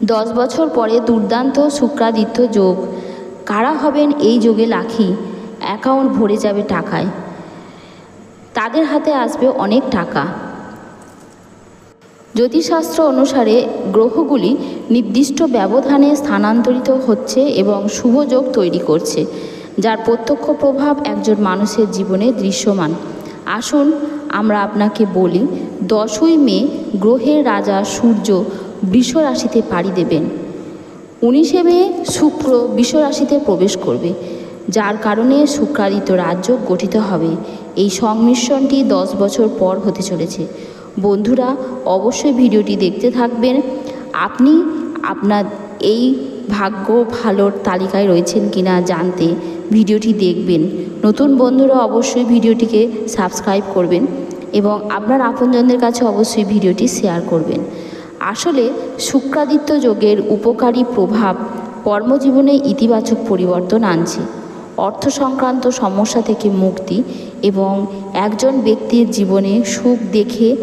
দশ বছর পরে দুর্দান্ত শুক্রাদিত্য যোগ। কারা হবেন এই যোগে লাখি? অ্যাকাউন্ট ভরে যাবে টাকায়। তাদের হাতে আসবে অনেক টাকা। জ্যোতিষশাস্ত্র অনুসারে গ্রহগুলি নির্দিষ্ট ব্যবধানে স্থানান্তরিত হচ্ছে এবং শুভ যোগ তৈরি করছে, যার প্রত্যক্ষ প্রভাব একজন মানুষের জীবনে দৃশ্যমান। আসুন আমরা আপনাকে বলি, দশই মে গ্রহের রাজা সূর্য বৃষ রাশিতে পাড়ি দেবেন। উনিশে মে শুক্র বৃষ রাশিতে প্রবেশ করবে, যার কারণে শুক্রাদিত্য রাজ্য গঠিত হবে। এই সংমিশ্রণটি দশ বছর পর হতে চলেছে। বন্ধুরা, অবশ্যই ভিডিওটি দেখতে থাকবেন। আপনি আপনার এই ভাগ্য ভালোর তালিকায় রয়েছেন কিনা জানতে ভিডিওটি দেখবেন। নতুন বন্ধুরা, অবশ্যই ভিডিওটিকে সাবস্ক্রাইব করবেন এবং আপনার আপনজনদের কাছে অবশ্যই ভিডিওটি শেয়ার করবেন। আসলে শুক্রাদিত্য যোগের উপকারী প্রভাব কর্মজীবনে ইতিবাচক পরিবর্তন আনছে। অর্থ সংক্রান্ত সমস্যা থেকে মুক্তি এবং একজন ব্যক্তির জীবনে সুখ দেখে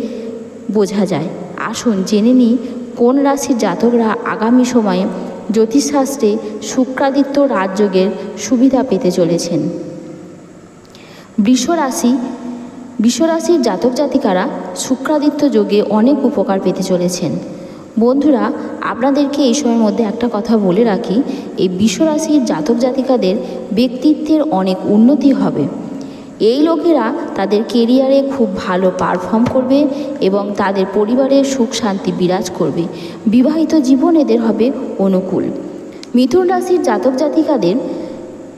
বোঝা যায়। আসুন জেনে নিই, কোন রাশির জাতকরা আগামী সময়ে জ্যোতিষশাস্ত্রে শুক্রাদিত্য রাজযোগের সুবিধা পেতে চলেছেন? বৃষ রাশি বিশ্বরাশির জাতক জাতিকারা শুক্রাদিত্য যোগে অনেক উপকার পেতে চলেছেন। বন্ধুরা, আপনাদেরকে এই সময়ের মধ্যে একটা কথা বলে রাখি, এই বিশ্বরাশির জাতক জাতিকাদের ব্যক্তিত্বের অনেক উন্নতি হবে। এই লোকেরা তাদের কেরিয়ারে খুব ভালো পারফর্ম করবে এবং তাদের পরিবারের সুখ শান্তি বিরাজ করবে। বিবাহিত জীবন এদের হবে অনুকূল। মিথুন রাশির জাতক জাতিকাদের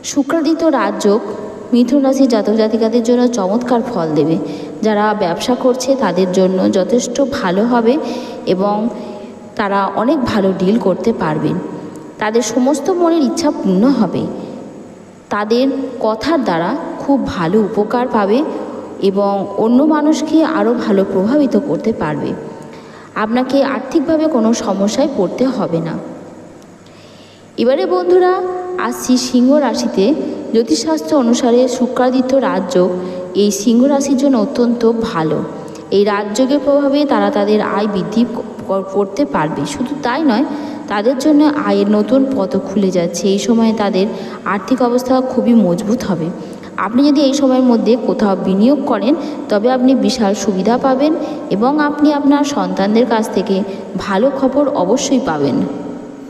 শুক্রাদিত্য রাজযোগ মিথুন রাশির জাতক জাতিকাদের জন্য চমৎকার ফল দেবে। যারা ব্যবসা করছে তাদের জন্য যথেষ্ট ভালো হবে এবং তারা অনেক ভালো ডিল করতে পারবেন। তাদের সমস্ত মনের ইচ্ছা পূর্ণ হবে। তাদের কথার দ্বারা খুব ভালো উপকার পাবে এবং অন্য মানুষকে আরও ভালো প্রভাবিত করতে পারবে। আপনাকে আর্থিকভাবে কোনো সমস্যায় পড়তে হবে না। এবারে বন্ধুরা আসছি সিংহ রাশিতে জ্যোতিষশাস্ত্র অনুসারে শুক্রাদিত্য রাজযোগ এই সিংহ রাশির জন্য অত্যন্ত ভালো। এই রাজযোগের প্রভাবে তারা তাদের আয় বৃদ্ধি করতে পারবে। শুধু তাই নয়, তাদের জন্য আয়ের নতুন পথ খুলে যাচ্ছে। এই সময়ে তাদের আর্থিক অবস্থা খুবই মজবুত হবে। আপনি যদি এই সময়ের মধ্যে কোথাও বিনিয়োগ করেন, তবে আপনি বিশাল সুবিধা পাবেন এবং আপনি আপনার সন্তানদের কাছ থেকে ভালো খবর অবশ্যই পাবেন।